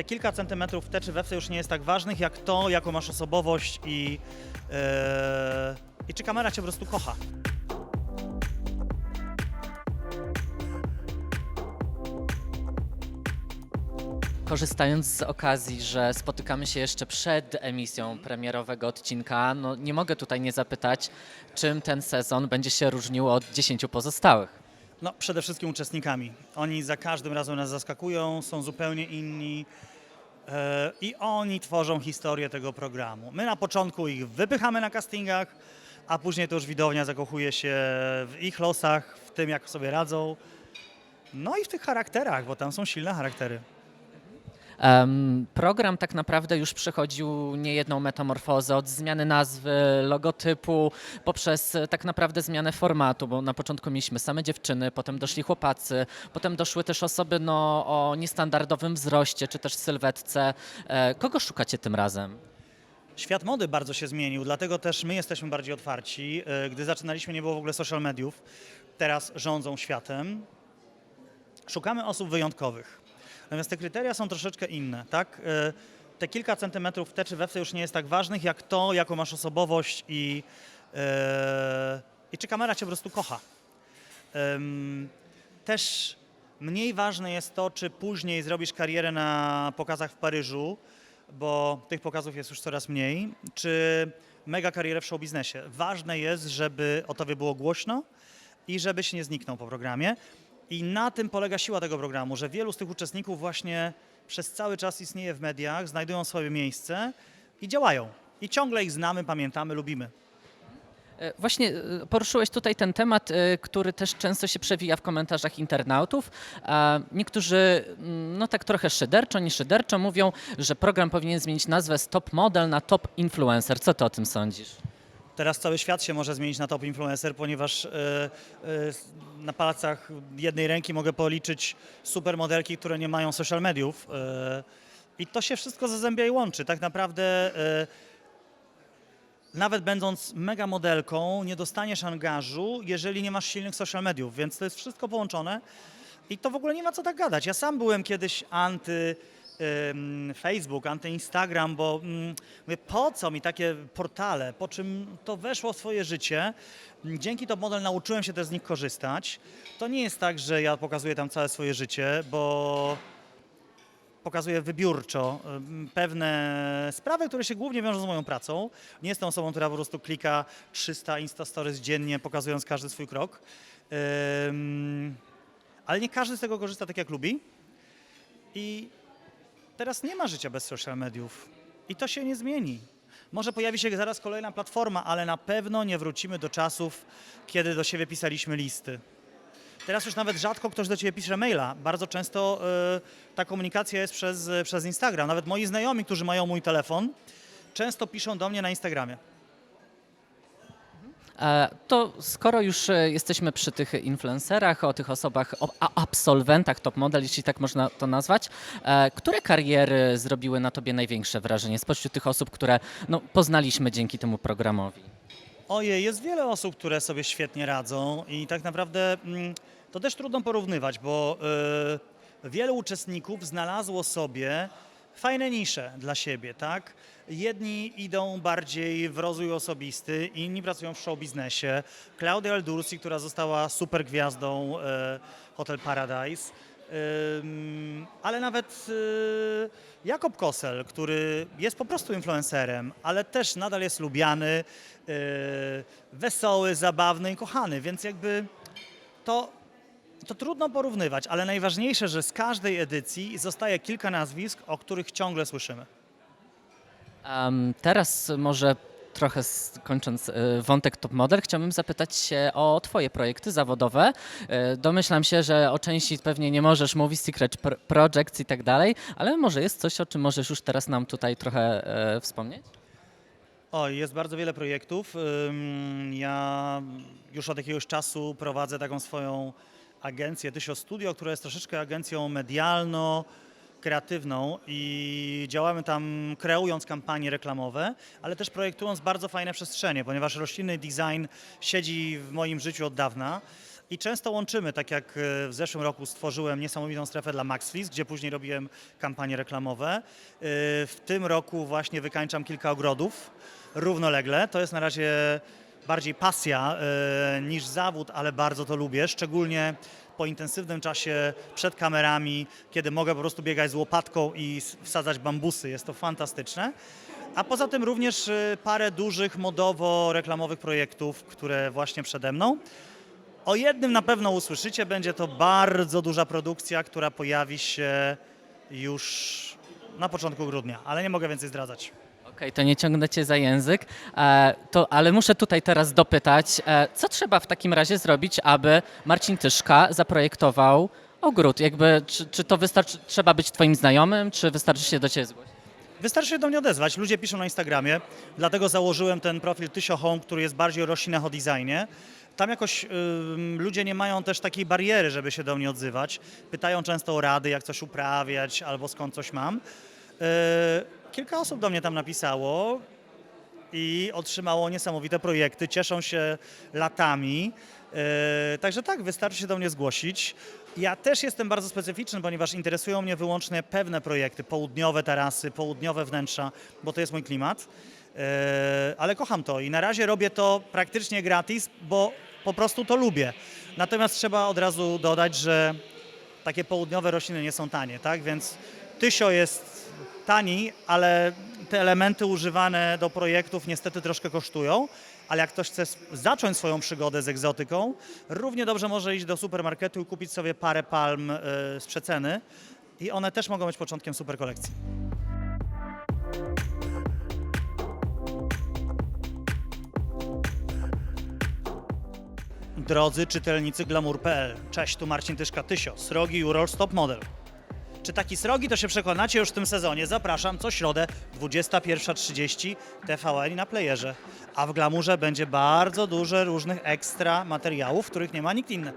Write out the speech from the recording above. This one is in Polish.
te kilka centymetrów w te czy we w już nie jest tak ważnych, jak to, jaką masz osobowość i, e, i czy kamera cię po prostu kocha. Korzystając z okazji, że spotykamy się jeszcze przed emisją premierowego odcinka, no nie mogę tutaj nie zapytać, czym ten sezon będzie się różnił od 10 pozostałych. No, przede wszystkim uczestnikami. Oni za każdym razem nas zaskakują, są zupełnie inni e, i oni tworzą historię tego programu. My na początku ich wypychamy na castingach, a później to już widownia zakochuje się w ich losach, w tym jak sobie radzą. No i w tych charakterach, bo tam są silne charaktery. Program tak naprawdę już przechodził niejedną metamorfozę od zmiany nazwy, logotypu, poprzez e, tak naprawdę zmianę formatu, bo na początku mieliśmy same dziewczyny, potem doszli chłopacy, potem doszły też osoby no, o niestandardowym wzroście czy też sylwetce. E, kogo szukacie tym razem? Świat mody bardzo się zmienił, dlatego też my jesteśmy bardziej otwarci. E, Gdy zaczynaliśmy, nie było w ogóle social mediów. Teraz rządzą światem. Szukamy osób wyjątkowych. Natomiast te kryteria są troszeczkę inne, tak? E, Te kilka centymetrów w te czy we w już nie jest tak ważnych, jak to, jaką masz osobowość i, e, i czy kamera cię po prostu kocha. Też mniej ważne jest to, czy później zrobisz karierę na pokazach w Paryżu, bo tych pokazów jest już coraz mniej, czy mega karierę w show biznesie. Ważne jest, żeby o tobie było głośno i żebyś nie zniknął po programie. I na tym polega siła tego programu, że wielu z tych uczestników właśnie przez cały czas istnieje w mediach, znajdują swoje miejsce i działają. I ciągle ich znamy, pamiętamy, lubimy. E, Właśnie e, poruszyłeś tutaj ten temat, e, który też często się przewija w komentarzach internautów. Niektórzy, mm, no tak trochę szyderczo, nie szyderczo, mówią, że program powinien zmienić nazwę z top model na top influencer. Co ty o tym sądzisz? Teraz cały świat się może zmienić na top influencer, ponieważ e, e, na palcach jednej ręki mogę policzyć supermodelki, które nie mają social mediów. e, I to się wszystko zazębia i łączy. Tak naprawdę nawet będąc mega modelką, nie dostaniesz angażu, jeżeli nie masz silnych social mediów, więc to jest wszystko połączone i to w ogóle nie ma co tak gadać. Ja sam byłem kiedyś anty Facebook, anty Instagram, bo mm, mówię, po co mi takie portale, po czym to weszło w swoje życie. Dzięki to model nauczyłem się też z nich korzystać. To nie jest tak, że ja pokazuję tam całe swoje życie, bo pokazuję wybiórczo pewne sprawy, które się głównie wiążą z moją pracą. Nie jestem osobą, która po prostu klika 300 Insta Stories dziennie, pokazując każdy swój krok. Ale nie każdy z tego korzysta tak, jak lubi. I teraz nie ma życia bez social mediów. I to się nie zmieni. Może pojawi się zaraz kolejna platforma, ale na pewno nie wrócimy do czasów, kiedy do siebie pisaliśmy listy. Teraz już nawet rzadko ktoś do ciebie pisze maila. Bardzo często y, ta komunikacja jest przez, przez Instagram. Nawet moi znajomi, którzy mają mój telefon, często piszą do mnie na Instagramie. E, To skoro już e, jesteśmy przy tych influencerach, o tych osobach, o absolwentach top model, jeśli tak można to nazwać, e, które kariery zrobiły na tobie największe wrażenie spośród tych osób, które no, poznaliśmy dzięki temu programowi? Ojej, jest wiele osób, które sobie świetnie radzą i tak naprawdę mm, to też trudno porównywać, bo y, wielu uczestników znalazło sobie fajne nisze dla siebie, tak? Jedni idą bardziej w rozwój osobisty, inni pracują w show biznesie. Claudia Eldursi, która została super gwiazdą y, Hotel Paradise. Ale nawet y, Jakob Kosel, który jest po prostu influencerem, ale też nadal jest lubiany, y, wesoły, zabawny i kochany, więc jakby to, to trudno porównywać, ale najważniejsze, że z każdej edycji zostaje kilka nazwisk, o których ciągle słyszymy. Em, teraz może trochę s- kończąc e, wątek top model, chciałbym zapytać się o twoje projekty zawodowe. E, Domyślam się, że o części pewnie nie możesz mówić, secret Pro- projects i tak dalej, ale może jest coś, o czym możesz już teraz nam tutaj trochę e, wspomnieć? Oj, jest bardzo wiele projektów. Ym, Ja już od jakiegoś czasu prowadzę taką swoją agencję Tysio Studio, która jest troszeczkę agencją medialno kreatywną i działamy tam kreując kampanie reklamowe, ale też projektując bardzo fajne przestrzenie, ponieważ roślinny design siedzi w moim życiu od dawna I często łączymy, tak jak e, w zeszłym roku stworzyłem niesamowitą strefę dla Maxflis, gdzie później robiłem kampanie reklamowe. E, W tym roku właśnie wykańczam kilka ogrodów równolegle. To jest na razie bardziej pasja e, niż zawód, ale bardzo to lubię, szczególnie po intensywnym czasie przed kamerami, kiedy mogę po prostu biegać z łopatką i wsadzać bambusy. Jest to fantastyczne. A poza tym również e, parę dużych modowo-reklamowych projektów, które właśnie przede mną. O jednym na pewno usłyszycie, będzie to bardzo duża produkcja, która pojawi się już na początku grudnia, ale nie mogę więcej zdradzać. To nie ciągnę cię za język, e, to, ale muszę tutaj teraz dopytać, e, co trzeba w takim razie zrobić, aby Marcin Tyszka zaprojektował ogród? Jakby, czy, czy to wystarczy, trzeba być twoim znajomym, czy wystarczy się do ciebie zgłosić? Wystarczy się do mnie odezwać. Ludzie piszą na Instagramie, dlatego założyłem ten profil Tysio Home, który jest bardziej o roślinach, o designie. Tam jakoś ludzie nie mają też takiej bariery, żeby się do mnie odzywać. Pytają często o rady, jak coś uprawiać albo skąd coś mam. Yy, kilka osób do mnie tam napisało i otrzymało niesamowite projekty, cieszą się latami. Yy, Także tak, wystarczy się do mnie zgłosić. Ja też jestem bardzo specyficzny, ponieważ interesują mnie wyłącznie pewne projekty, południowe tarasy, południowe wnętrza, bo to jest mój klimat. Yy, Ale kocham to i na razie robię to praktycznie gratis, bo po prostu to lubię. Natomiast trzeba od razu dodać, że takie południowe rośliny nie są tanie, tak? Więc tysio jest tani, ale te elementy używane do projektów niestety troszkę kosztują. Ale jak ktoś chce zacząć swoją przygodę z egzotyką, równie dobrze może iść do supermarketu i kupić sobie parę palm y, z przeceny. I one też mogą być początkiem super kolekcji. Drodzy czytelnicy glamour.pl, cześć, tu Marcin Tyszka-Tysio, Srogi Juror Stop Model. Czy taki srogi to się przekonacie już w tym sezonie? Zapraszam co środę 21.30 TVN na playerze. A w glamourze będzie bardzo dużo różnych ekstra materiałów, których nie ma nikt inny.